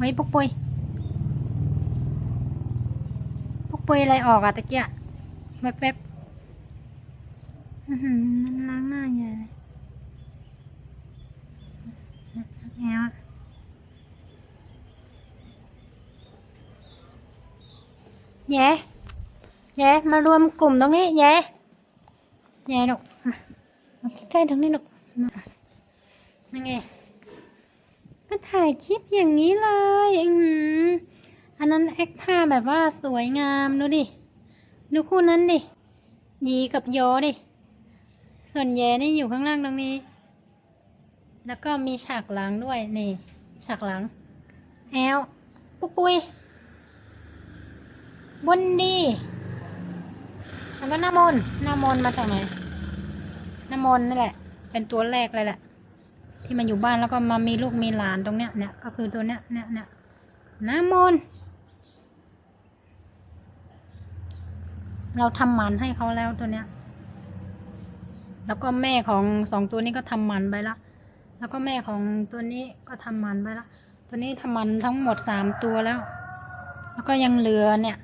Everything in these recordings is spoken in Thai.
ฮ้ยปุกปุยปุกปุยอะไรออกอะตะเกียะแวบๆมันล้างหน้าใหญ่เลยแง่วะแย่แย่มารวมกลุ่มตรงนี้แย่แย่ลูกมาใกล้ๆตรงนี้ลูกมานั่นไง ถ่ายคลิปอย่างนี้เลยอืออันนั้นแอคท่าแบบว่าสวยงามดูดิ ดูคู่นั้นดิ ยีกับโยดิ ส่วนแย่นี่อยู่ข้างล่างตรงนี้ แล้วก็มีฉากหลังด้วยนี่ ฉากหลัง แอลปุกปุยบนดีแล้วก็หน้ามนต์หน้ามนต์มาจากไหนหน้ามนต์นั่นแหละ เป็นตัวแรกเลยแหละ ที่มาอยู่บ้านแล้วก็มามีลูกมีหลานตรงเนี้ยเนี่ยก็คือตัวเนี้ยเนี่ยเนี่ยน้ำมนต์เราทำหมันให้เขาแล้วตัวเนี้ย แล้วก็แม่ของสองตัวนี้ก็ทำหมันไปละ แล้วก็แม่ของตัวนี้ก็ทำหมันไปละ ตัวนี้ทำหมันทั้งหมดสามตัวแล้ว แล้วก็ยังเหลือเนี่ย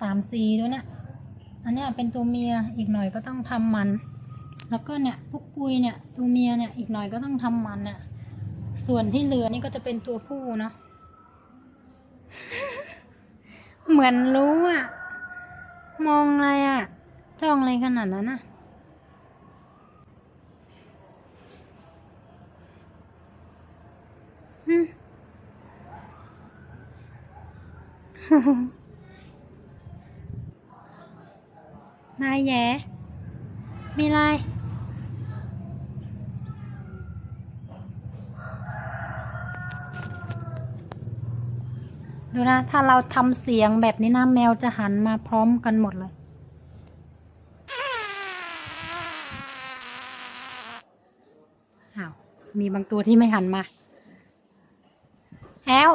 สามสี่ตัวเนี้ย อันเนี้ยเป็นตัวเมียอีกหน่อยก็ต้องทำหมัน แล้วก็เนี่ยพวกกุยเนี่ยตัวเมียเนี่ยอีกหน่อยก็ต้องทำมันเนี่ยส่วนที่เหลือนี่ก็จะเป็นตัวผู้เนาะเหมือนรู้อะมองอะไรอะจ้องอะไรขนาดนั้นอะอืมนายแย่ มีอะไรดูนะ ถ้าเราทำเสียงแบบนี้นะ แมวจะหันมาพร้อมกันหมดเลยอ้าวมีบางตัวที่ไม่หันมา แอล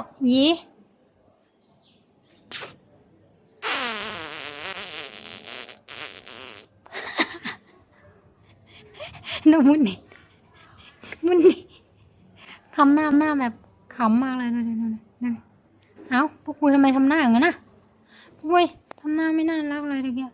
หนูมุนนี่มุนนี่ทำหน้าหน้าแบบขำมากเลยนะนั่นนั่นเอ้าพวกคุยทำไมทำหน้าอย่างนั้นนะพวกคุยทำหน้าไม่น่ารักเลยตะเกียบ